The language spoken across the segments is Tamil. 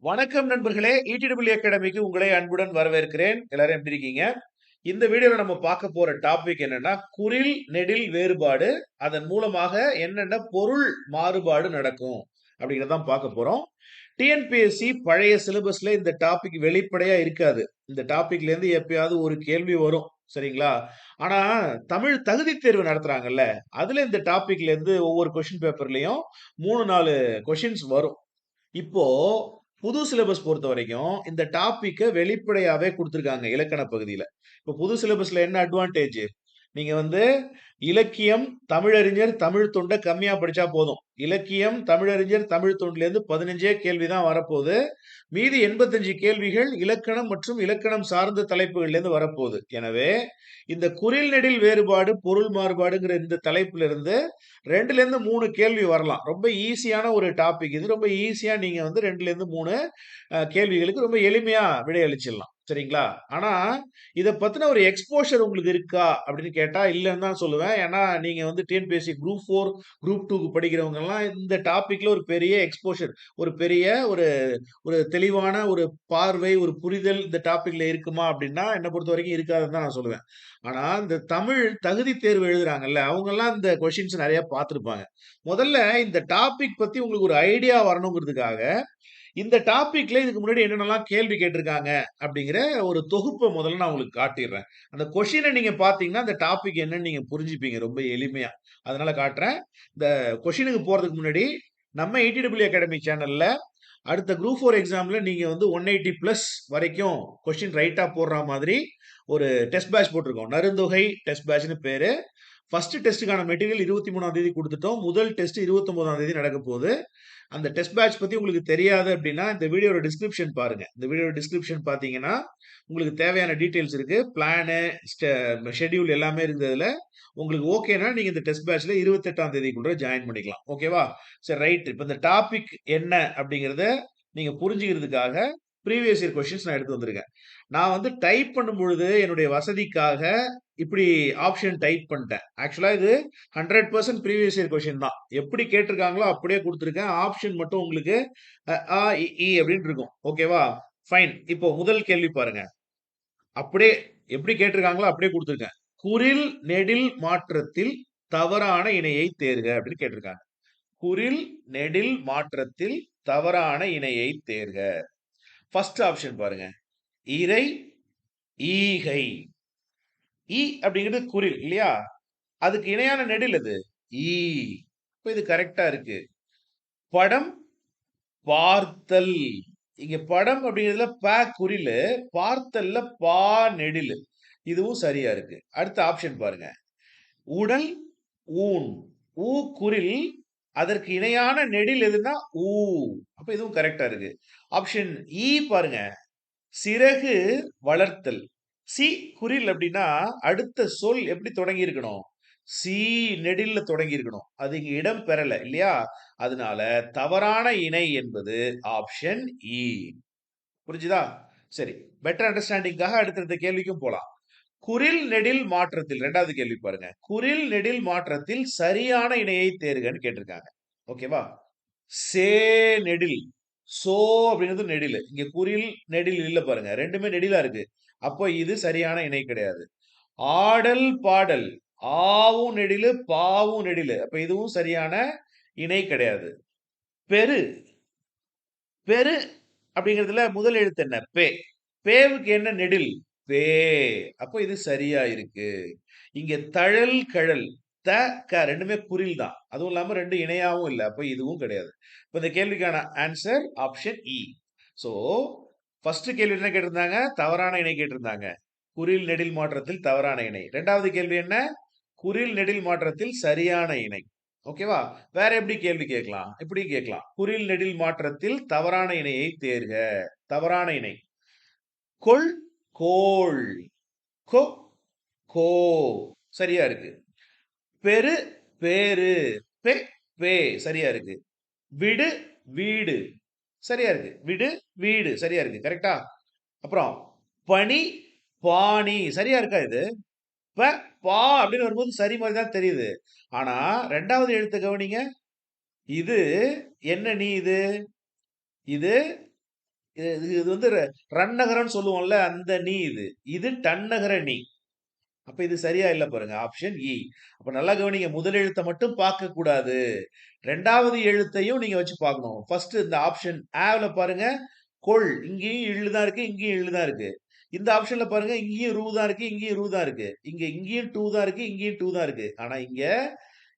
வணக்கம் நண்பர்களே. இடிடபிள்யூ அகாடமிக்கு உங்களை அன்புடன் வரவேற்கிறேன். எல்லாரும் எப்படி இருக்கீங்க? இந்த வீடியோல நம்ம பார்க்க போற டாபிக் என்னன்னா குரில் நெடில் வேறுபாடு அதன் மூலமாக என்னென்ன பொருள் மாறுபாடு நடக்கும் அப்படிங்கறதான் பார்க்க போறோம். டிஎன்பிஎஸ்சி பழைய சிலபஸ்ல இந்த டாபிக் வெளிப்படையா இருக்காது. இந்த டாபிக்ல இருந்து எப்பயாவது ஒரு கேள்வி வரும். சரிங்களா? ஆனா தமிழ் தகுதி தேர்வு நடத்துறாங்கல்ல அதுல இந்த டாபிக்ல இருந்து ஒவ்வொரு கொஸ்டின் பேப்பர்லயும் மூணு நாலு கொஷின்ஸ் வரும். இப்போ புது சிலபஸ் பொறுத்த வரைக்கும் இந்த டாப்பிக்கை வெளிப்படையாகவே கொடுத்துருக்காங்க இலக்கண பகுதியில். இப்போ புது சிலபஸில் என்ன அட்வான்டேஜ் நீங்கள் வந்து இலக்கியம் தமிழறிஞர் தமிழ் தொண்டை கம்மியா படிச்சா போதும். இலக்கியம் தமிழறிஞர் தமிழ் தொண்டுல இருந்து பதினஞ்சே கேள்விதான் வரப்போகுது. மீதி எண்பத்தஞ்சு கேள்விகள் இலக்கணம் மற்றும் இலக்கணம் சார்ந்த தலைப்புகள்லேருந்து வரப்போகுது. எனவே இந்த குரில் நெடில் வேறுபாடு பொருள் மாறுபாடுங்கிற இந்த தலைப்பிலிருந்து இருந்து மூணு கேள்வி வரலாம். ரொம்ப ஈஸியான ஒரு டாபிக் இது. ரொம்ப ஈஸியாக நீங்கள் வந்து ரெண்டுலேருந்து மூணு கேள்விகளுக்கு ரொம்ப எளிமையாக விடையளிச்சிடலாம். சரிங்களா? ஆனா இதை பத்தின ஒரு எக்ஸ்போஷர் உங்களுக்கு இருக்கா? அப்படின்னு கேட்டா இல்லைன்னு தான் சொல்லுவேன். ஏன்னா நீங்க வந்து டிஎன்பிஎஸ்சி குரூப் ஃபோர் குரூப் டூக்கு படிக்கிறவங்க எல்லாம் இந்த டாபிக்ல ஒரு பெரிய எக்ஸ்போஷர் ஒரு பெரிய ஒரு ஒரு தெளிவான ஒரு பார்வை ஒரு புரிதல் இந்த டாபிக்ல இருக்குமா அப்படின்னா என்னை பொறுத்த வரைக்கும் இருக்காதுன்னு தான் நான் சொல்லுவேன். ஆனா இந்த தமிழ் தகுதி தேர்வு எழுதுறாங்கல்ல அவங்க எல்லாம் இந்த கொஸ்டின்ஸ் நிறைய பார்த்துருப்பாங்க. முதல்ல இந்த டாபிக் பத்தி உங்களுக்கு ஒரு ஐடியா வரணுங்கிறதுக்காக இந்த டாபிக்ல இதுக்கு முன்னாடி என்னென்னலாம் கேள்வி கேட்டிருக்காங்க அப்படிங்கிற ஒரு தொகுப்பை முதல்ல நான் உங்களுக்கு காட்டிடுறேன். அந்த கொஷினை நீங்க பாத்தீங்கன்னா அந்த டாபிக் என்னன்னு நீங்க புரிஞ்சுப்பீங்க ரொம்ப எளிமையா. அதனால காட்டுறேன். இந்த கொஷினுக்கு போறதுக்கு முன்னாடி நம்ம ஏடிடபிள்யூ அகாடமி சேனல்ல அடுத்த குரூப் ஃபோர் எக்ஸாம்ல நீங்க வந்து ஒன் எயிட்டி பிளஸ் வரைக்கும் கொஸ்டின் ரைட்டா போடுற மாதிரி ஒரு டெஸ்ட் பேட்ச் போட்டிருக்கோம். நருந்தொகை டெஸ்ட் பேட்ச்னு பேரு. ஃபர்ஸ்ட் டெஸ்ட்டுக்கான மெட்டீரியல் இருபத்தி மூணாம் தேதி கொடுத்துட்டோம். முதல் டெஸ்ட் இருபத்தி ஒன்பதாம் தேதி நடக்க போகுது. அந்த டெஸ்ட் பேட்ச் பத்தி உங்களுக்கு தெரியாது அப்படின்னா இந்த வீடியோட டிஸ்கிரிப்ஷன் பாருங்க. இந்த வீடியோட டிஸ்கிரிப்ஷன் பாத்தீங்கன்னா உங்களுக்கு தேவையான டீடைல்ஸ் இருக்கு. பிளானு ஷெட்யூல் எல்லாமே இருந்ததுல உங்களுக்கு ஓகேனா நீங்க இந்த டெஸ்ட் பேட்ச்ல இருபத்தெட்டாம் தேதிக்குள்ளே ஜாயின் பண்ணிக்கலாம். ஓகேவா சரி ரைட் இப்போ இந்த டாபிக் என்ன அப்படிங்கறத நீங்க புரிஞ்சுக்கிறதுக்காக ப்ரீவியஸ் இயர் கொஷின்ஸ் நான் எடுத்து வந்திருக்கேன். நான் வந்து டைப் பண்ணும் பொழுது என்னுடைய வசதிக்காக இப்படி ஆப்ஷன் டைப் பண்ணிட்டேன். ஆக்சுவலாக இது hundred percent previous year question தான். எப்படி கேட்டிருக்காங்களோ அப்படியே கொடுத்துருக்கேன். ஆப்ஷன் மட்டும் உங்களுக்கு ஆ இ, ஈ அப்படின்னு இருக்கும். ஓகேவா ஃபைன் இப்போ முதல் கேள்வி பாருங்க. அப்படியே எப்படி கேட்டிருக்காங்களோ அப்படியே கொடுத்துருக்கேன். குரில் நெடில் மாற்றத்தில் தவறான இணையை தேர்க அப்படின்னு கேட்டிருக்காங்க. குரில் நெடில் மாற்றத்தில் தவறான இணையை தேர்க. ஃபர்ஸ்ட் ஆப்ஷன் பாருங்க. இறை ஈகை. ஈ அப்படிங்கிறது குரில் இல்லையா? அதுக்கு இணையான நெடில் அது ஈ. இப்போ இது கரெக்டா இருக்கு. படம் பார்த்தல். இங்க படம் அப்படிங்கிறதுல ப குறில் பார்த்தல்ல பா நெடில். இதுவும் சரியா இருக்கு. அடுத்த ஆப்ஷன் பாருங்க. உடல் ஊன். ஊ குரில் அதற்கு இணையான நெடில் எதுன்னா ஊ. அப்ப இதுவும் கரெக்டா இருக்கு. ஆப்ஷன் இ e பாருங்க. சிறகு வளர்த்தல். சி குறில் அப்படின்னா அடுத்த சொல் எப்படி தொடங்கி இருக்கணும் சி நெடில்ல தொடங்கி இருக்கணும் அது இங்க இடம் பெறல இல்லையா? அதனால தவறான இணை என்பது ஆப்ஷன் இ e. புரிஞ்சுதா? சரி பெட்டர் அண்டர்ஸ்டாண்டிங்காக அடுத்தடுத்த கேள்விக்கும் போலாம். குரில் நெடில் மாற்றத்தில் ரெண்டாவது கேள்வி பாருங்க. குரில் நெடில் மாற்றத்தில் சரியான இணையை தேர்கன்னு கேட்டிருக்காங்க. ஓகேவா சே நெடில். சோ அப்படிங்கிறது நெடில். இங்க குரில் நெடில் இல்லை பாருங்க. ரெண்டுமே நெடிலா இருக்கு. அப்போ இது சரியான இணை கிடையாது. ஆடல் பாடல். ஆவும் நெடிலு பாவும் நெடிலு. அப்ப இதுவும் சரியான இணை கிடையாது. பெரு. பெரு அப்படிங்கிறதுல முதல் எழுத்து என்ன? பே. பேவுக்கு என்ன நெடில்? பே அப்போ இது சரியா இருக்கு. இங்க தழல் கழல் த க ரெண்டுமே குறில் தான். அதுவும் இல்லாம ரெண்டு இணையாவும் இல்லை. அப்போ இதுவும் கிடையாது. இப்போ இந்த கேள்விக்கான ஆன்சர் ஆப்ஷன் இ ஸோ ஃபர்ஸ்ட் கேள்வி என்ன கேட்டிருந்தாங்க? தவறான இணை கேட்டிருந்தாங்க. குறில் நெடில் மாற்றத்தில் தவறான இணை. ரெண்டாவது கேள்வி என்ன? குறில் நெடில் மாற்றத்தில் சரியான இணை. ஓகேவா வேற எப்படி கேள்வி கேட்கலாம்? இப்படி கேட்கலாம். குறில் நெடில் மாற்றத்தில் தவறான இணையை தேர்க. தவறான இணை. கொள் கோள். கோ கோ. சரியா இருக்கு. பெரு பேரு. பெ பே. சரியா இருக்கு. விடு வீடு. சரியா இருக்கு. விடு வீடு. சரியா இருக்கு. கரெக்டா? அப்புறம் பனி பாணி. சரியா இருக்கா இது? ப பா அப்படின்னு வரும்போது சரி மாதிரி தான் தெரியுது. ஆனா ரெண்டாவது எழுத்து கவனிங்க. இது என்ன நீ இது? இது இது இது வந்து ர ரன்னகரம்னு சொல்லுவோம்ல, அந்த நீ இது. இது டன்னகர நீ. அப்ப இது சரியா இல்லை பாருங்க. ஆப்ஷன் இ. அப்ப நல்லா கவனிங்க. முதல் எழுத்தை மட்டும் பார்க்கக்கூடாது. ரெண்டாவது எழுத்தையும் நீங்க வச்சு பார்க்கணும். ஃபர்ஸ்ட் இந்த ஆப்ஷன் ஆவில் பாருங்க, கொள். இங்கேயும் இள்ளு தான் இருக்கு, இங்கேயும் இள்ளு தான் இருக்கு. இந்த ஆப்ஷன்ல பாருங்க, இங்கேயும் ரூ தான் இருக்கு, இங்கேயும் ரூ தான் இருக்கு. இங்க இங்கேயும் டூ தான் இருக்கு, இங்கேயும் டூ தான் இருக்கு. ஆனா இங்க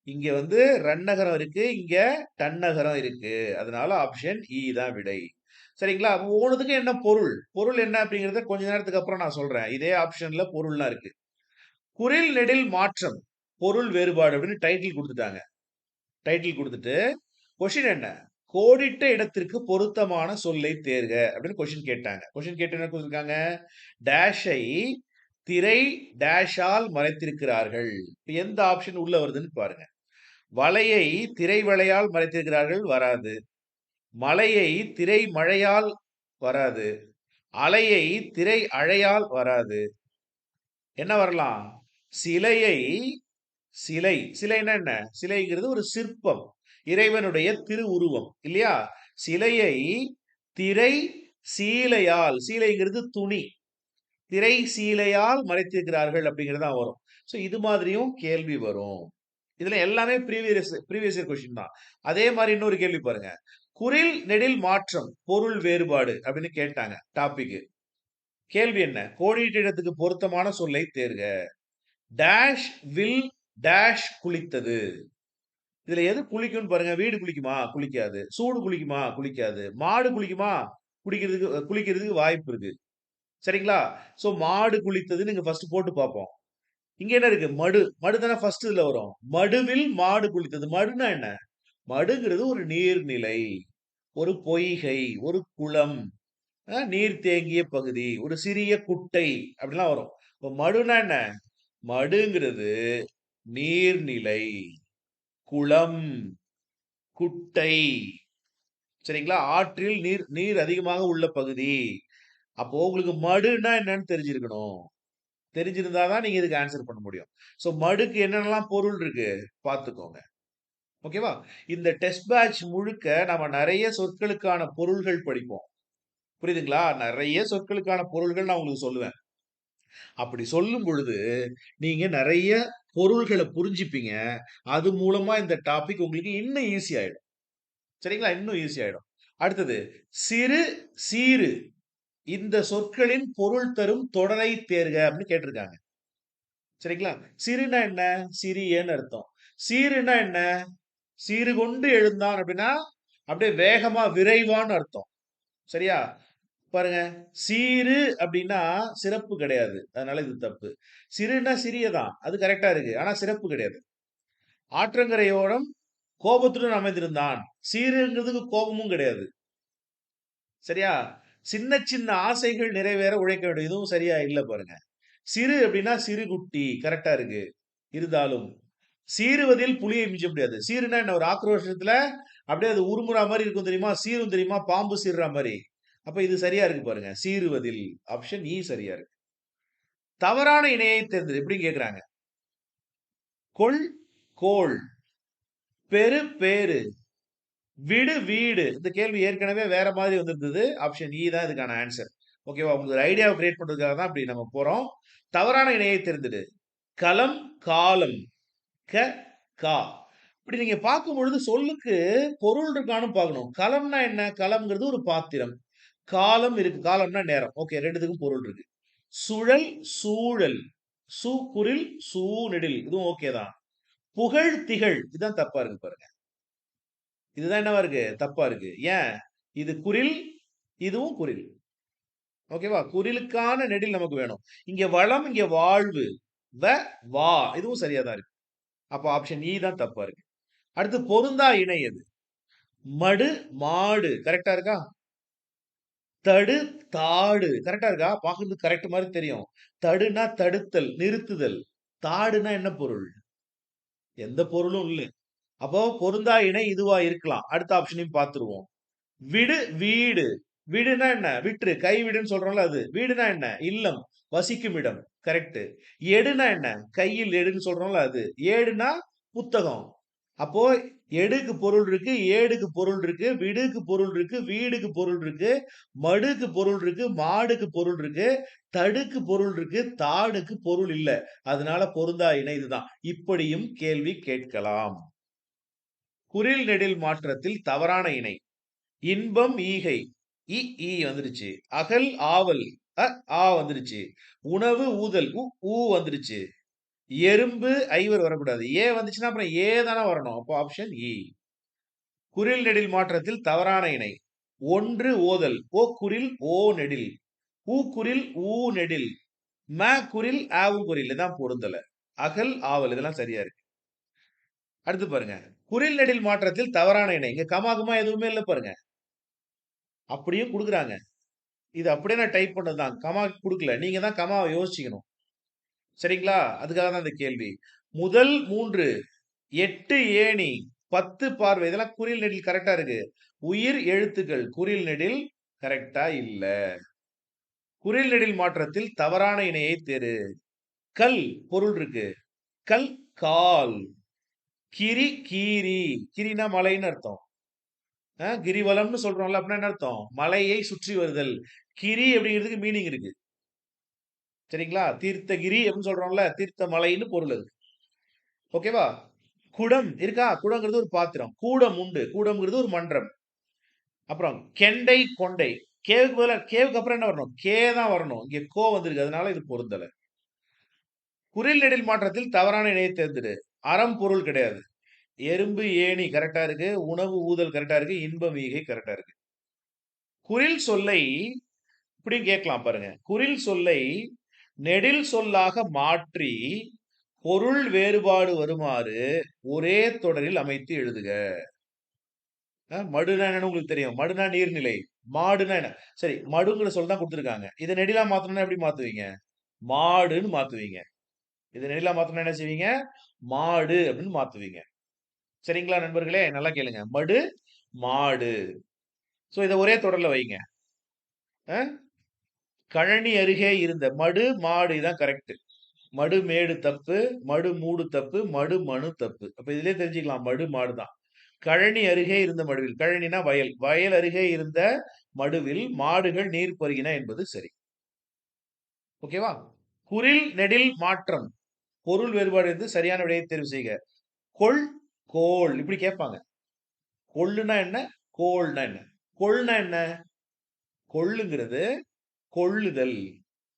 இங்க வந்து ரன்னகரம் இருக்கு, இங்க டன்னகரம் இருக்கு. அதனால ஆப்ஷன் இ e தான் விடை. சரிங்களா? அப்ப என்ன பொருள்? பொருள் என்ன அப்படிங்கிறத கொஞ்ச நேரத்துக்கு அப்புறம் நான் சொல்றேன். இதே ஆப்ஷன்ல பொருள்லாம் இருக்கு. குறில் நெடில் மாற்றம், பொருள் வேறுபாடு அப்படின்னு டைட்டில் கொடுத்துட்டாங்க டைட்டில் கொடுத்துட்டு கொஷின் என்ன? கோடிட்ட இடத்திற்கு பொருத்தமான சொல்லை தேர்க அப்படின்னு கொஷின் கேட்டாங்க. கொஷின் கேட்டு என்ன கொடுத்துருக்காங்க டேஷை திரை டேஷால் மறைத்திருக்கிறார்கள். எந்த ஆப்ஷன் உள்ள வருதுன்னு பாருங்க. வலையை திரை வலையால் மறைத்திருக்கிறார்கள் வராது. மலையை திரை மழையால் வராது. அலையை திரை அழையால் வராது. என்ன வரலாம்? சிலையை சிலை சிலைன்னா என்ன? சிலைங்கிறது ஒரு சிற்பம். இறைவனுடைய திருவுருவம் இல்லையா? சிலையை திரை சீலையால் சீலைங்கிறது துணி. திரை சீலையால் மறைத்திருக்கிறார்கள் அப்படிங்கிறது தான் வரும். சோ இது மாதிரியும் கேள்வி வரும். இதுல எல்லாமே ப்ரீவியஸ் ப்ரீவியஸ் கொஷின் கொஸ்டின் தான். அதே மாதிரி இன்னொரு கேள்வி பாருங்க. குறில் நெடில் மாற்றம், பொருள் வேறுபாடு அப்படின்னு கேட்டாங்க டாபிக். கேள்வி என்ன? கோடிட்ட இடத்துக்கு பொருத்தமான சொல்லை தேர்க. டேஷ் வில் டேஷ் குளித்தது. இதுல எது குளிக்கும்னு பாருங்க. வீடு குளிக்குமா? குளிக்காது. சூடு குளிக்குமா? குளிக்காது. மாடு குளிக்குமா? குடிக்கிறதுக்கு குளிக்கிறதுக்கு வாய்ப்பு இருக்கு. சரிங்களா? சோ மாடு குளித்தது நீங்க ஃபர்ஸ்ட் போட்டு பார்ப்போம். இங்க என்ன இருக்கு? மடு. மடு தானே ஃபர்ஸ்ட் இதுல வரும். மடுவில் மாடு குளித்தது. மடுனா என்ன? மடுங்கிறது ஒரு நீர்நிலை. ஒரு பொய்கை, ஒரு குளம், நீர் தேங்கிய பகுதி, ஒரு சிறிய குட்டை அப்படிலாம் வரும். இப்போ மடுனா என்ன? மடுங்கிறது நீர்நிலை, குளம், குட்டை. சரிங்களா? ஆற்றில் நீர் நீர் அதிகமாக உள்ள பகுதி. அப்போ உங்களுக்கு மடுன்னா என்னன்னு தெரிஞ்சிருக்கணும். தெரிஞ்சிருந்தா தான் நீங்க இதுக்கு ஆன்சர் பண்ண முடியும். சோ மடுக்கு என்னென்னலாம் பொருள் இருக்கு? பார்த்துக்கோங்க. ஓகேவா? இந்த டெஸ்ட் பேட்ச் முழுக்க நம்ம நிறைய சொற்களுக்கான பொருள்கள் படிப்போம். புரியுதுங்களா? நிறைய சொற்களுக்கான பொருள்கள் நான் உங்களுக்கு சொல்லுவேன். அப்படி சொல்லும் பொழுது, நீங்க நிறைய பொருள்களை புரிஞ்சுப்பீங்க. அது மூலமா இந்த டாபிக் உங்களுக்கு இன்னும் ஈஸி ஆயிடும். சரிங்களா? இன்னும் ஈஸி ஆயிடும். அடுத்தது சிறு, சீரு இந்த சொற்களின் பொருள் தரும் தொடரை தேர்க அப்படின்னு கேட்டிருக்காங்க. சரிங்களா? சிறுனா என்ன? சிறியன்னு அர்த்தம். சீருனா என்ன? சீறு கொண்டு எழுந்தான் அப்படின்னா, அப்படியே வேகமா விரைவான்னு அர்த்தம். சரியா? பாருங்க. சீரு அப்படின்னா சிறப்பு கிடையாது. அதனால இது தப்பு. சிறுனா சிறியதான். அது கரெக்டா இருக்கு. ஆனா சிறப்பு கிடையாது. ஆற்றங்கரையோரம் கோபத்துடன் அமைந்திருந்தான். சீருங்கிறதுக்கு கோபமும் கிடையாது. சரியா? சின்ன சின்ன ஆசைகள் நிறைவேற உழைக்க வேண்டும். இதுவும் சரியா இல்லை பாருங்க. சிறு அப்படின்னா சிறு குட்டி கரெக்டா இருக்கு. இருந்தாலும் சீருவதில் புலியை மிஞ்ச முடியாது. சீருனா என்ன? ஒரு ஆக்ரோஷத்துல அப்படியே அது உருமுறா மாதிரி இருக்கும் தெரியுமா? சீரும் தெரியுமா? பாம்பு சீர்ற மாதிரி அப்ப இது சரியா இருக்கு பாருங்க. சீருவதில் ஆப்ஷன் இ e சரியா இருக்கு. தவறான இணையை தேர்ந்தெடு எப்படின்னு கேட்கிறாங்க. கொள், கோள். பெரு, பேரு. விடு, வீடு. இந்த கேள்வி ஏற்கனவே வேற மாதிரி வந்திருந்தது. ஆப்ஷன் இ e தான் இதுக்கான ஆன்சர். ஓகேவா? உங்களுக்கு ஒரு ஐடியாவை கிரியேட் பண்ணுறதுக்காக தான் அப்படி நம்ம போகிறோம் தவறான இணையை தேர்ந்தெடு. களம், காலம். க, கா. இப்படி நீங்க பார்க்கும் பொழுது சொல்லுக்கு பொருள் இருக்கான்னு பார்க்கணும். களம்னா என்ன? களம்ங்கிறது ஒரு பாத்திரம். காலம் இருக்கு. காலம்னா நேரம். ஓகே ரெண்டுத்துக்கும் பொருள் இருக்கு. சுழல், சூழல். சூ குரில், சூ நெடில். இதுவும் ஓகே தான். புகழ், திகழ். இதுதான் தப்பா இருக்கு பாருங்க. இதுதான் என்னவா இருக்கு? தப்பா இருக்கு. ஏன்? இது குரில், இதுவும் குரில். ஓகேவா? குரிலுக்கான நெடில் நமக்கு வேணும். இங்க வளம், இங்க வாழ்வு. வ, வா. இதுவும் சரியா தான் இருக்கு. அப்போ ஆப்ஷன் இ தான் தப்பா இருக்கு. அடுத்து பொருந்தா இணை எது? மடு, மாடு. கரெக்டா இருக்கா? தடு, தாடு. கரெக்டா இருக்கா? பார்க்கறது கரெக்ட் மாதிரி தெரியும். தடுனா தடுத்தல், நிறுத்துதல். தாடுனா என்ன பொருள்? எந்த பொருளும் இல்ல. அப்போ பொருந்தா இணை இதுவா இருக்கலாம். அடுத்த ஆப்ஷனையும் பார்த்துருவோம். விடு, வீடு. வீடுனா என்ன? விட்டுரு. கைவிடுன்னு சொல்றோம்ல அது. வீடுனா என்ன? இல்லம், வசிக்கும் இடம். கரெக்ட். எடுனா என்ன? கையில் எடுன்னு சொல்றோம்ல அது. ஏடுனா புத்தகம். அப்போ எடுக்கு பொருள் இருக்கு ஏடுக்கு பொருள் இருக்கு விடுக்கு பொருள் இருக்கு வீடுக்கு பொருள் இருக்கு மடுக்கு பொருள் இருக்கு மாடுக்கு பொருள் இருக்கு தடுக்கு பொருள் இருக்கு தாடுக்கு பொருள் இல்லை அதனால பொருந்தா இணை இதுதான் இப்படியும் கேள்வி கேட்கலாம் குறில் நெடில் மாற்றத்தில் தவறான இணை இன்பம் ஈகை இ ஈ வந்துருச்சு. அகல் ஆவல் அ ஆ வந்துருச்சு. உணவு ஊதல் உ ஊ வந்துருச்சு. எறும்பு ஐவர் வரக்கூடாது. ஏ வந்துச்சுன்னா அப்புறம் ஏ தானே வரணும். அப்போ ஆப்ஷன் இ. குரில் நெடில் மாற்றத்தில் தவறான இணை. ஒன்று ஓதல். ஓ குரில் ஓ நெடில். ஊ குரில் ஊ நெடில். ம குரில் ஆவும் குரில். தான் பொருந்தல. அகல் ஆவல். இதெல்லாம் சரியா இருக்கு. அடுத்து பாருங்க. குரில் நெடில் மாற்றத்தில் தவறான இணை. இங்க கமாகுமா எதுவுமே இல்லை பாருங்க. அப்படியும் கொடுக்குறாங்க. இது அப்படியே நான் டைப் பண்ணது தான் கமா கொடுக்கல. நீங்கள் தான் கமாவை யோசிச்சுக்கணும். சரிங்களா? அதுக்காக தான் இந்த கேள்வி. முதல் மூன்று எட்டு ஏணி பத்து பார்வை. இதெல்லாம் குறியல் நெடில் கரெக்டாக இருக்கு. உயிர் எழுத்துக்கள் குறில் நெடில் கரெக்டாக இல்லை. குறில் நெடில் மாற்றத்தில் தவறான இணையை தேரு. கல் பொருள் இருக்கு. கல் கால். கிரி கீரி. கிரினா மலைன்னு அர்த்தம். கிரிவலம்னு சொல்றோம்ல அப்படின்னா என்ன அர்த்தம்? மலையை சுற்றி வருதல். கிரி அப்படிங்கிறதுக்கு மீனிங் இருக்கு. சரிங்களா? தீர்த்தகிரி அப்படின்னு சொல்றோம்ல தீர்த்த மலைன்னு பொருள் அது. ஓகேவா குடம் இருக்கா? குடங்கிறது ஒரு பாத்திரம். கூடம் உண்டு. கூடம்ங்கிறது ஒரு மன்றம். அப்புறம் கெண்டை கொண்டை. கேவுக்கு பதிலாக கேவுக்கு அப்புறம் என்ன வரணும்? கே தான் வரணும். இங்கே கோ வந்திருக்கு. அதனால இது பொருந்தலை. குரில் நெடில் மாற்றத்தில் தவறான இணையை தேர்ந்தெடு. அறம் பொருள் கிடையாது. எறும்பு ஏணி கரெக்டா இருக்கு. உணவு ஊதல் கரெக்டா இருக்கு. இன்பம் ஈகை கரெக்டா இருக்கு. குரில் சொல்லை இப்படி கேட்கலாம் பாருங்க. குரில் சொல்லை நெடில் சொல்லாக மாற்றி பொருள் வேறுபாடு வருமாறு ஒரே தொடரில் அமைத்து எழுதுக. மடுனா உங்களுக்கு தெரியும். மடுனா நீர்நிலை. மாடுனா என்ன? சரி மடுங்கிற சொல் தான் கொடுத்துருக்காங்க. இதை நெடிலா மாத்தணும்னா எப்படி மாத்துவீங்க? மாடுன்னு மாத்துவீங்க. இதை நெடிலா மாத்தணும்னா என்ன செய்வீங்க? மாடு அப்படின்னு மாத்துவீங்க. சரிங்களா நண்பர்களே? நல்லா கேளுங்க. மடு மாடு. ஸோ இதை ஒரே தொடரில் வைங்க. கழனி அருகே இருந்த மடு மாடு தான் கரெக்ட் மடு மேடு தப்பு மடு மூடு தப்பு மடு மனு தப்பு. அப்போ இதிலே தெரிஞ்சுக்கலாம் மடு மாடு தான். கழனி அருகே இருந்த மடுவில் கழனினா வயல். வயல் அருகே இருந்த மடுவில் மாடுகள் நீர் பருகின என்பது சரி. ஓகேவா? குரில் நெடில் மாற்றம். பொருள் வேறுபாடு இருந்து சரியான விடையை தேர்வு செய்க. கொள் கோள் இப்படி கேட்பாங்க. கொள்ளுனா என்ன? கோள்னா என்ன? கொள்னா என்ன? கொள்ளுங்கிறது கொள்ளுதல்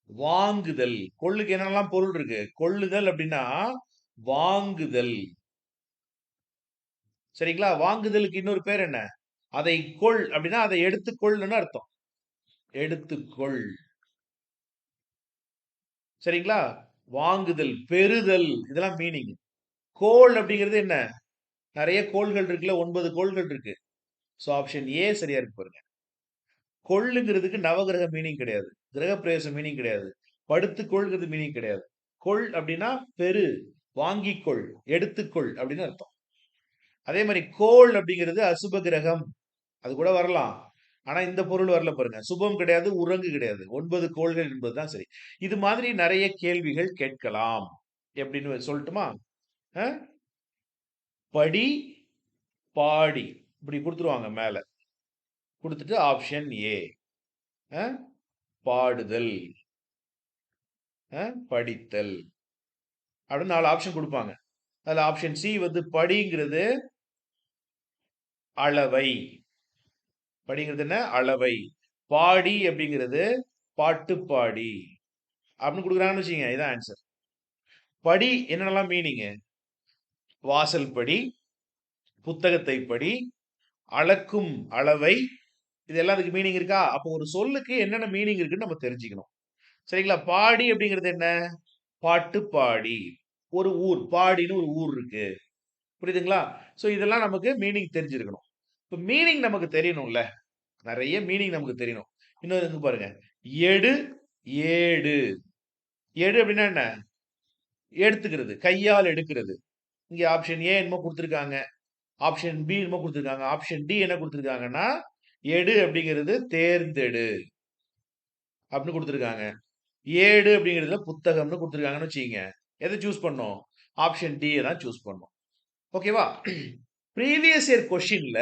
வாங்குதல். கொள்ளுக்கு என்னெல்லாம் பொருள் இருக்கு? கொள்ளுதல் அப்படின்னா வாங்குதல். சரிங்களா? வாங்குதலுக்கு இன்னொரு பேர் என்ன? அதை கொள் அப்படின்னா அதை எடுத்துக்கொள்னு அர்த்தம். எடுத்துக்கொள் சரிங்களா? வாங்குதல் பெறுதல். இதெல்லாம் மீனிங் கோள் அப்படிங்கிறது என்ன? நிறைய கோள்கள் இருக்குல்ல ஒன்பது கோள்கள் இருக்கு. ஸோ ஆப்ஷன் ஏ சரியா இருக்கு பாருங்க. கொள்ளுங்கிறதுக்கு நவகிரக மீனிங் கிடையாது. கிரக பிரவேசம் மீனிங் கிடையாது படுத்துக்கொள்கிறது மீனிங் கிடையாது. கொள் அப்படின்னா பெரு வாங்கிக்கொள் எடுத்துக்கொள் அப்படின்னு அர்த்தம். அதே மாதிரி கோள் அப்படிங்கிறது அசுப கிரகம். அது கூட வரலாம். ஆனா இந்த பொருள் வரல பாருங்க. சுபம் கிடையாது உறங்கு கிடையாது. ஒன்பது கோள்கள் என்பதுதான் சரி. இது மாதிரி நிறைய கேள்விகள் கேட்கலாம். எப்படின்னு சொல்லட்டுமா? அஹ்? படி பாடி. இப்படி கொடுத்துருவாங்க மேல. கொடுத்துட்டு ஆப்ஷன் ஏ பாடுதல். படித்தல். அப்படின்னு நாலு ஆப்ஷன் கொடுப்பாங்க. அதில் ஆப்ஷன் சி வந்து படிங்கிறது அளவை. படிங்கிறது என்ன? அளவை. பாடி அப்படிங்கிறது பாட்டு பாடி. அப்படின்னு கொடுக்குறாங்கன்னு வச்சுங்க இதான் ஆன்சர் படி என்னென்னலாம் மீனிங்கு வாசல் படி புத்தகத்தை படி அளக்கும் அளவை இதெல்லாம் அதுக்கு மீனிங் இருக்கா? அப்போ ஒரு சொல்லுக்கு என்னென்ன மீனிங் இருக்குன்னு நம்ம தெரிஞ்சுக்கணும். சரிங்களா? பாடி அப்படிங்கிறது என்ன? பாட்டு பாடி. ஒரு ஊர் பாடின்னு ஒரு ஊர் இருக்கு. புரியுதுங்களா? ஸோ இதெல்லாம் நமக்கு மீனிங் தெரிஞ்சிருக்கணும். இப்போ மீனிங் நமக்கு தெரியணும்ல. நிறைய மீனிங் நமக்கு தெரியணும். இன்னொரு இங்க பாருங்க. எடு ஏடு. எடு அப்படின்னா என்ன? எடுத்துக்கிறது. கையால் எடுக்கிறது. இங்கே ஆப்ஷன் ஏ என்னமோ கொடுத்துருக்காங்க. ஆப்ஷன் பி என்னமோ கொடுத்துருக்காங்க. ஆப்ஷன் டி என்ன கொடுத்துருக்காங்கன்னா எடு அப்படிங்கிறது தேர்ந்தெடு அப்படின்னு கொடுத்துருக்காங்க. ஏடு அப்படிங்கிறதுல புத்தகம்னு கொடுத்துருக்காங்கன்னு வச்சுக்கோங்க. எதை சூஸ் பண்ணோம்? ஆப்ஷன் டி தான் சூஸ் பண்ணோம். ஓகேவா ப்ரீவியஸ் இயர் கொஷின்ல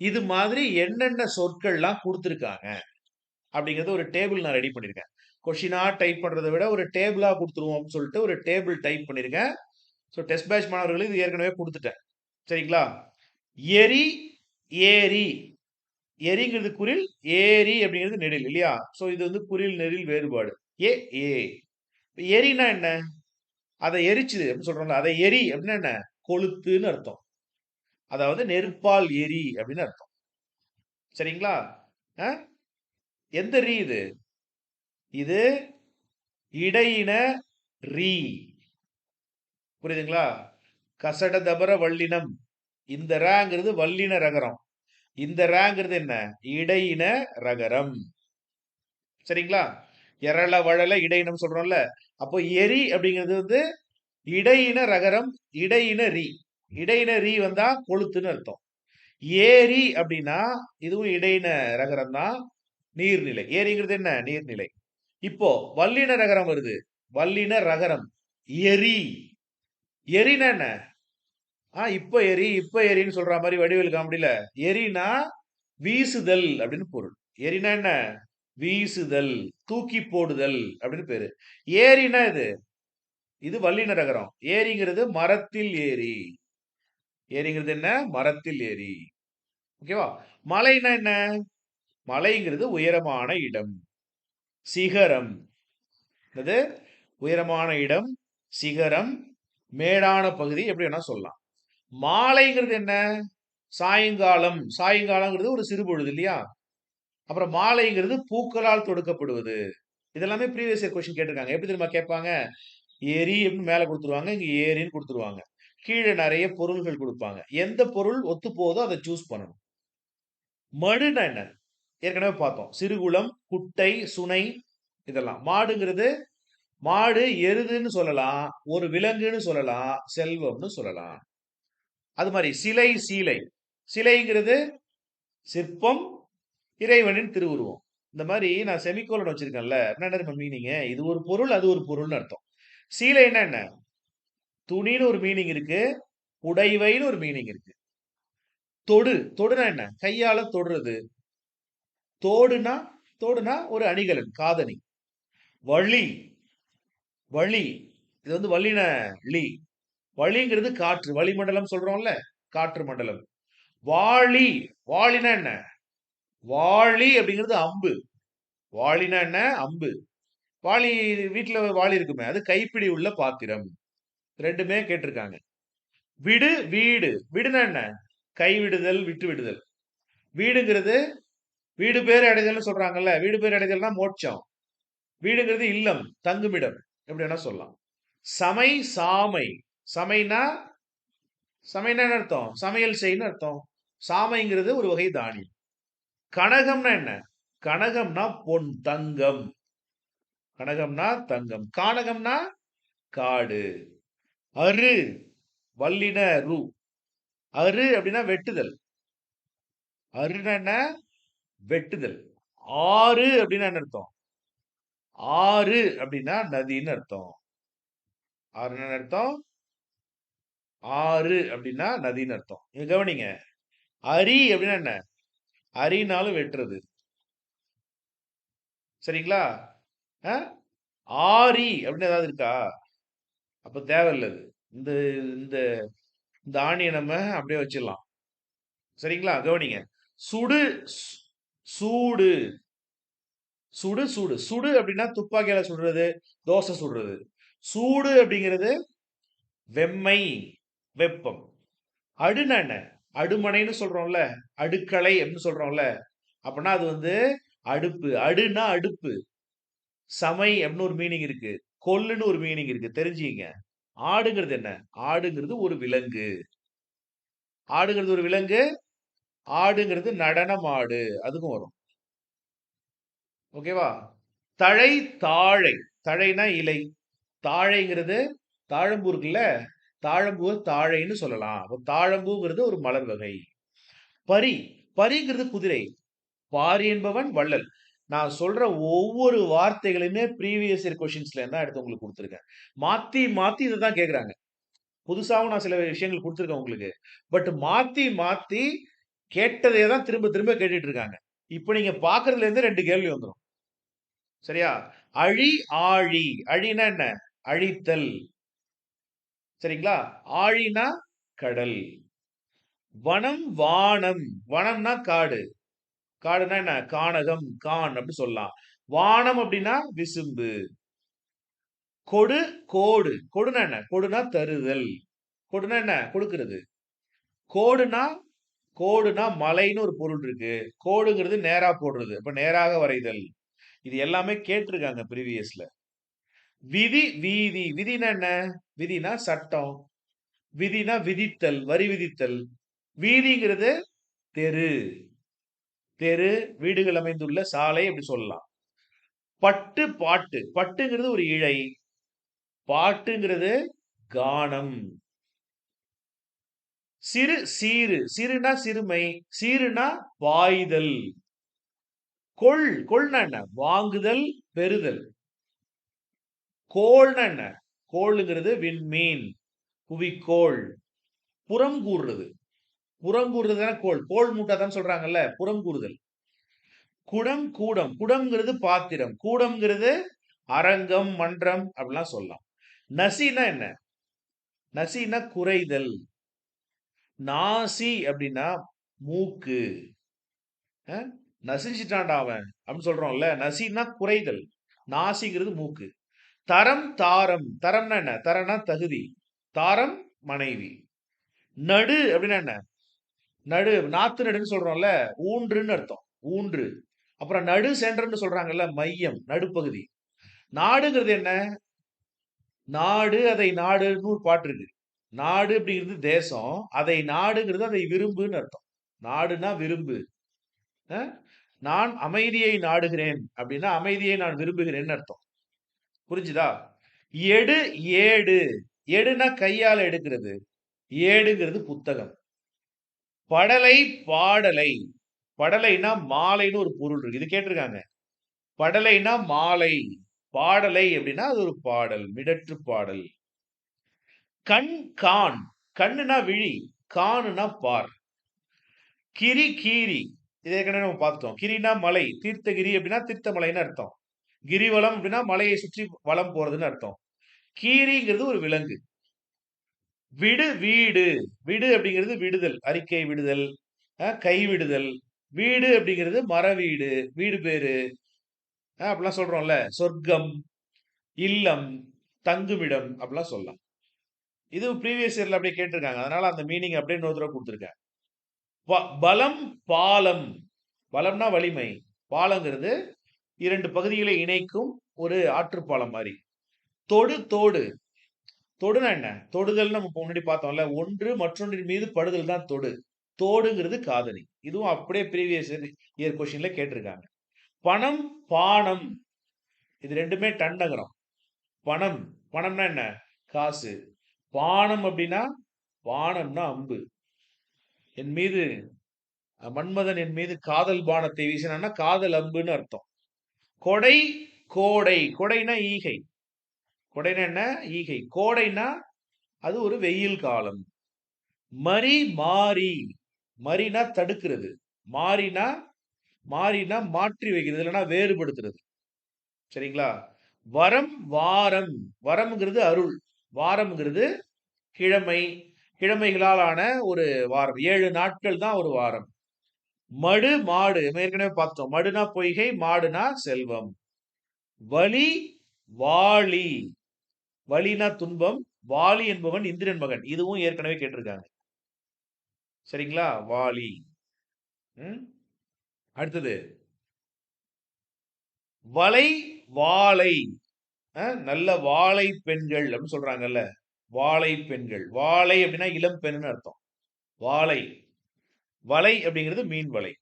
இது மாதிரி என்னென்ன சொற்கள்லாம் கொடுத்துருக்காங்க? அப்படிங்கிறது ஒரு டேபிள் நான் ரெடி பண்ணியிருக்கேன். கொஷினாக டைப் பண்ணுறதை விட ஒரு டேபிளாக கொடுத்துருவோம் அப்படின்னு சொல்லிட்டு ஒரு டேபிள் டைப் பண்ணியிருக்கேன். ஸோ டெஸ்ட் பேட்ச் மாணவர்களுக்கு இது ஏற்கனவே கொடுத்துட்டேன். சரிங்களா? எரி ஏரி. எரிங்கிறது குரில் ஏரி அப்படிங்கிறது நெடில் இல்லையா? ஸோ இது வந்து குரில் நெடில் வேறுபாடு. ஏ ஏ. எரினா என்ன? அதை எரிச்சுது அப்படின்னு சொல்றோம்ல? அதை எரி அப்படின்னா என்ன? கொளுத்துன்னு அர்த்தம். அதாவது நெருப்பால் எரி அப்படின்னு அர்த்தம். சரிங்களா? எந்த ரீ இது? இது இடையின ரீ. புரியுதுங்களா? கசட தபர வல்லினம். இந்த ராங்கிறது வல்லின ரகரம். இந்த ராங்கிறது என்ன? இடையின ரகரம். சரிங்களா? எரள வழல இடையினம் சொல்றோம்ல. அப்போ எரி அப்படிங்கிறது வந்து இடையின ரகரம் இடையின ரீ. இடையின ரீ வந்தா கொளுத்துன்னு அர்த்தம். ஏரி அப்படின்னா இதுவும் இடையின ரகரம் தான். நீர்நிலை. ஏரிங்கிறது என்ன? நீர்நிலை. இப்போ வல்லின ரகரம் வருது. வல்லின ரகரம். எரி. எரினா என்ன ஆ இப்ப எரி இப்ப எரின்னு சொல்ற மாதிரி வடிவில் காமெடியில எரினா வீசுதல் அப்படின்னு பொருள். எரினா என்ன வீசுதல் தூக்கி போடுதல் அப்படின்னு பேரு. ஏரினா இது? இது வல்லின ரகரம் ஏரிங்கிறது மரத்தில் ஏரி ஏரிங்கிறது என்ன? மரத்தில் ஏரி ஓகேவா மலைனா என்ன? மலைங்கிறது உயரமான இடம். சிகரம். அது உயரமான இடம் சிகரம் மேடான பகுதி எப்படி வேணா சொல்லலாம். மாலைங்கிறது என்ன? சாயங்காலம். சாயங்காலங்கிறது ஒரு சிறுபொழுது இல்லையா? அப்புறம் மாலைங்கிறது பூக்களால் தொடுக்கப்படுவது. இதெல்லாமே ப்ரீவியஸ் இயர் கொஸ்டின் கேட்டிருக்காங்க. எப்படி தெரியுமா கேட்பாங்க? ஏரி அப்படின்னு மேலே கொடுத்துருவாங்க இங்கே ஏரின்னு கொடுத்துருவாங்க. கீழே நிறைய பொருள்கள் கொடுப்பாங்க. எந்த பொருள் ஒத்து போதோ அதை சூஸ் பண்ணணும். மடுனா என்ன? ஏற்கனவே பார்த்தோம். சிறுகுளம் குட்டை சுனை இதெல்லாம். மாடுங்கிறது மாடு எருதுன்னு சொல்லலாம் ஒரு விலங்குன்னு சொல்லலாம் செல்வம்னு சொல்லலாம். அது மாதிரி சிலை சீலை. சிலைங்கிறது சிற்பம் இறைவனின் திருவுருவம். இந்த மாதிரி நான் செமிகோலன் வச்சிருக்கேன்ல என்ன மீனிங் இது ஒரு பொருள் அது ஒரு பொருள்னு அர்த்தம். சீலைன்னா என்ன துணின்னு ஒரு மீனிங் இருக்கு உடைவைன்னு ஒரு மீனிங் இருக்கு. தொடு தொடுனா என்ன? கையால தொடுறது. தோடுனா தோடுனா ஒரு அணிகலன் காதணி. வழி வழி. இது வந்து வல்லின லி. வழிங்கிறது காற்று. வளிமண்டலம் சொல்றோம்ல? காற்று மண்டலம். வாளி. வாளினா என்ன? வாளி அப்படிங்கிறது அம்பு. வாளினா என்ன? அம்பு. வாளி வீட்டில் வாளி இருக்குமே அது கைப்பிடி உள்ள பாத்திரம். ரெண்டுமே கேட்டிருக்காங்க. விடு வீடு. விடுனா என்ன? கைவிடுதல் விட்டு விடுதல் வீடுங்கிறது வீடு பேர் அடைதல்னு சொல்றாங்கல்ல. வீடு பேர் அடைதல்னா மோட்சம். வீடுங்கிறது இல்லம் தங்குமிடம். எப்படி வேணா சொல்லலாம். சமை சாமை. சமைனா சமைனா என்ன அர்த்தம்? சமையல் செய்யணும் அர்த்தம். சாமைங்கிறது ஒரு வகை தானியம். கனகம்னா என்ன? கனகம்னா பொன் தங்கம். கனகம்னா தங்கம். கானகம்னா காடு. அரு வல்லின ரு. அரு அப்படின்னா வெட்டுதல். அருன்னா என்ன? வெட்டுதல். ஆறு அப்படின்னா என்ன அர்த்தம்? ஆறு அப்படின்னா நதின்னு அர்த்தம். ஆறுன்னு என்ன அர்த்தம்? ஆறு அப்படின்னா நதின்னு அர்த்தம். இங்க கவனிங்க. அரி அப்படின்னா என்ன? அரினாலும் வெட்டுறது. சரிங்களா? அஹ்? ஆரி அப்படின்னு ஏதாவது இருக்கா? அப்ப தேவையில்லது. இந்த இந்த இந்த ஆணியை நம்ம அப்படியே வச்சிடலாம். சரிங்களா? கவனிங்க. சுடு சு- சூடு. சுடு சூடு. சுடு அப்படின்னா துப்பாக்கியால சுடுறது தோசை சுடுறது. சூடு அப்படிங்கிறது வெம்மை வெப்பம். அடுனா என்ன? அடுமனைன்னு சொல்றோம்ல அடுக்கலை அப்படின்னு சொல்றோம்ல அப்படின்னா அது வந்து அடுப்பு. அடுனா அடுப்பு. சமை அப்படின்னு ஒரு மீனிங் இருக்கு. கொல்லுன்னு ஒரு மீனிங் இருக்கு. தெரிஞ்சுங்க ஆடுங்கிறது என்ன? ஆடுங்கிறது ஒரு விலங்கு. ஆடுங்கிறது ஒரு விலங்கு ஆடுங்கிறது நடனம் ஆடு. அதுக்கும் வரும். ஓகேவா? தழை தாழை. தழைனா இலை. தாழைங்கிறது தாழம்பூ இருக்குல்ல? தாழம்பூ தாழைன்னு சொல்லலாம். அப்போ தாழம்பூங்கிறது ஒரு மலர் வகை. பரி. பரிங்கிறது குதிரை. பாரி என்பவன் வள்ளல். நான் சொல்ற ஒவ்வொரு வார்த்தைகளுமே ப்ரீவியஸ் இயர் கொஷின்ஸ்ல இருந்தா எடுத்து உங்களுக்கு கொடுத்துருக்கேன். மாத்தி மாத்தி இதை தான் கேட்குறாங்க புதுசாகவும் நான் சில விஷயங்கள் கொடுத்துருக்கேன் உங்களுக்கு. பட் மாத்தி, மாத்தி கேட்டதே தான் திரும்ப, திரும்ப கேட்டுட்டு இருக்காங்க. இப்போ நீங்க பார்க்கிறதுலேருந்து 2 கேள்வி வந்துடும் சரியா? அழி, ஆழி. அழின்னா என்ன? அழித்தல். சரிங்களா? ஆழினா கடல். வனம், வானம். வனம்னா காடு. காடுனா என்ன? கானகம், கான் அப்படி சொல்லலாம். வானம் அப்படின்னா விசும்பு. கொடு, கோடு. கொடுனா என்ன? கொடுனா தருதல். கொடுனா என்ன? கொடுக்கிறது. கோடுனா கோடுனா மலைன்னு ஒரு பொருள் இருக்கு. கோடுங்கிறது நேரா போடுறது. அப்ப நேராக வரைதல். இது எல்லாமே கேட்டிருக்காங்க ப்ரீவியஸ்ல. விதி, வீதி. விதினா என்ன? விதினா சட்டம். விதினா விதித்தல், வரி விதித்தல். வீதிங்கிறது தெரு. தெரு, வீடுகள் அமைந்துள்ள சாலை அப்படி சொல்லலாம். பட்டு, பாட்டு. பட்டுங்கிறது ஒரு இழை. பாட்டுங்கிறது கானம். சிறு, சீரு. சிறுனா சிறுமை. சீருனா பாய்தல். கொள், கொள்னா என்ன? வாங்குதல், பெறுதல். கோள்னா என்ன? கோளுங்கிறது விண்மீன், புவிக்கோள். புறம் கூறுறது. புறம் கூறுறது கோள். கோள் மூட்டாதான் சொல்றாங்கல்ல. புறம் கூறுதல். குடம், கூடம். குடம்ங்கிறது பாத்திரம். கூடம்ங்கிறது அரங்கம், மன்றம் அப்படிலாம் சொல்லலாம். நசினா என்ன? நசினா குறைதல். நாசி அப்படின்னா மூக்கு. நசிஞ்சிட்டான்டா அவன் அப்படின்னு சொல்றோம்ல. நசின்னா குறைதல். நாசிங்கிறது மூக்கு. தரம், தாரம். தரம்னா என்ன? தரம்னா தகுதி. தாரம் மனைவி. நடு அப்படின்னா என்ன? நடு நாத்து நடுன்னு சொல்றோம்ல. ஊன்றுன்னு அர்த்தம். ஊன்று. அப்புறம் நடு சென்டர்ன்னு சொல்றாங்கல்ல. மையம், நடுப்பகுதி. நாடுங்கிறது என்ன? நாடு அதை நாடுன்னு ஒரு பாட்டு இருக்கு. நாடு அப்படிங்கிறது தேசம். அதை நாடுங்கிறது அதை விரும்புன்னு அர்த்தம். நாடுனா விரும்பு. நான் அமைதியை நாடுகிறேன் அப்படின்னா, அமைதியை நான் விரும்புகிறேன்னு அர்த்தம். புரிஞ்சுதா? எடு, ஏடு. எடுனா கையால் எடுக்கிறது. ஏடுங்கிறது புத்தகம். படலை, பாடலை. படலைன்னா மாலைன்னு ஒரு பொருள் இருக்கு. இது கேட்டிருக்காங்க. படலைன்னா மாலை. பாடலை அப்படின்னா அது ஒரு பாடல். மிடற்று பாடல். கண், கான். கண்ணுனா விழி. காணுனா பார். கிரி, கீரி. இதே ஏற்கனவே நம்ம பார்த்துட்டோம். கிரினா மலை. தீர்த்தகிரி அப்படின்னா தீர்த்தமலைன்னு அர்த்தம். கிரிவலம் அப்படின்னா மலையை சுற்றி வளம் போறதுன்னு அர்த்தம். கீரிங்கிறது ஒரு விலங்கு. விடு, வீடு. விடு அப்படிங்கிறது விடுதல். அறிக்கை விடுதல், கைவிடுதல். வீடு அப்படிங்கிறது மர வீடு. வீடு பேரு. அப்படிலாம் சொல்றோம்ல. சொர்க்கம், இல்லம், தங்குமிடம் அப்படிலாம் சொல்லலாம். இது ப்ரீவியஸ் இயர்ல அப்படியே கேட்டிருக்காங்க. அதனால அந்த மீனிங் அப்படியே இன்னொரு தடவை கொடுத்துருக்கேன் ப பலம், பாலம். பலம்னா வலிமை. பாலங்கிறது இரண்டு பகுதிகளை இணைக்கும் ஒரு ஆற்றுப்பாலம் மாதிரி தொடு, தோடு. தொடுனா என்ன? தொடுதல் நம்ம முன்னாடி பார்த்தோம்ல. ஒன்று மற்றொன்றின் மீது படுதல் தான் தொடு. தோடுங்கிறது காதலி இதுவும் அப்படியே ப்ரீவியஸ் இயர் கொஸ்டின்ல கேட்டிருக்காங்க. பணம், பானம். இது ரெண்டுமே டண்டகரம் பணம். பணம்னா என்ன? காசு. பானம் அப்படின்னா, பானம்னா அம்பு. என் மீது மன்மதன் என் மீது காதல் பானத்தை வீசினான்னா, காதல் அம்புன்னு அர்த்தம். கொடை, கோடை. கொடைனா ஈகை. கொடைனா என்ன? ஈகை. கோடைனா அது ஒரு வெயில் காலம். மறி, மாறி. மரினா தடுக்கிறது. மாறினா மாறினா மாற்றி வைக்கிறது. இல்லைன்னா வேறுபடுத்துறது. சரிங்களா? வரம், வாரம். வரம்ங்கிறது அருள். வாரம்ங்கிறது கிழமை. கிழமைகளால் ஆன ஒரு வாரம். ஏழு நாட்கள் தான் ஒரு வாரம். மடு, மாடு. ஏற்கனவே பார்த்தோம். மடுனா பொய்கை, மாடுனா செல்வம். வலி, வாளி வலினா துன்பம். வாலி என்பவன் இந்திரன் மகன். இதுவும் ஏற்கனவே கேட்டிருக்காங்க. சரிங்களா? வாலி. ம். அடுத்தது. வலை, வாழை நல்ல வாழை பெண்கள் அப்படின்னு சொல்றாங்கல்ல. வாழை பெண்கள். வாழை அப்படின்னா இளம் பெண்ணுன்னு அர்த்தம். வாழை வலை அப்படிங்கிறது மீன் வலை.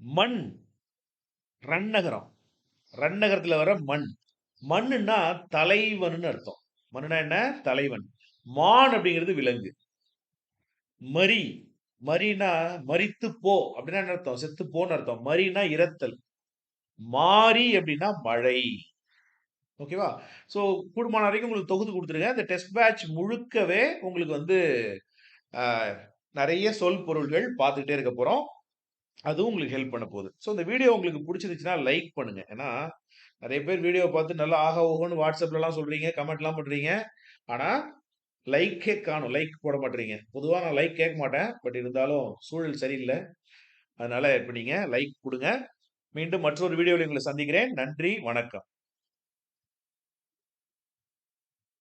மண். ரன்னகரம். ரன்னகரத்தில் வர மண். மண்ணுன்னா தலைவன் அர்த்தம். மண்ணுனா என்ன? தலைவன். மான் அப்படிங்கிறது விலங்கு. மரி. மரினா மரித்து போ அப்படின்னா என்ன அர்த்தம்? செத்து போன்னு அர்த்தம். மரினா இறத்தல். மாரி அப்படின்னா மழை. ஓகேவா? ஸோ கூடுமான வரைக்கும் உங்களுக்கு தொகுத்து கொடுத்துருங்க இந்த டெஸ்ட் பேட்ச் முழுக்கவே உங்களுக்கு வந்து நிறைய சொல் பொருள்கள் பார்த்துக்கிட்டே இருக்க போகிறோம் அதுவும் உங்களுக்கு ஹெல்ப் பண்ண போகுது. ஸோ இந்த வீடியோ உங்களுக்கு பிடிச்சிருந்துச்சுன்னா லைக் பண்ணுங்க. ஏன்னா, நிறைய பேர் வீடியோ பார்த்து நல்லா ஆக ஓகோன்னு வாட்ஸ்அப்லலாம் சொல்கிறீங்க கமெண்ட்லாம் பண்ணுறீங்க ஆனால் லைக்கே காணும் லைக் போட மாட்றீங்க. பொதுவாக நான் லைக் கேட்க மாட்டேன். பட் இருந்தாலும் சூழல் சரியில்லை அதனால இப்ப லைக் கொடுங்க மீண்டும் மற்றொரு வீடியோவில் உங்களை சந்திக்கிறேன். நன்றி, வணக்கம்.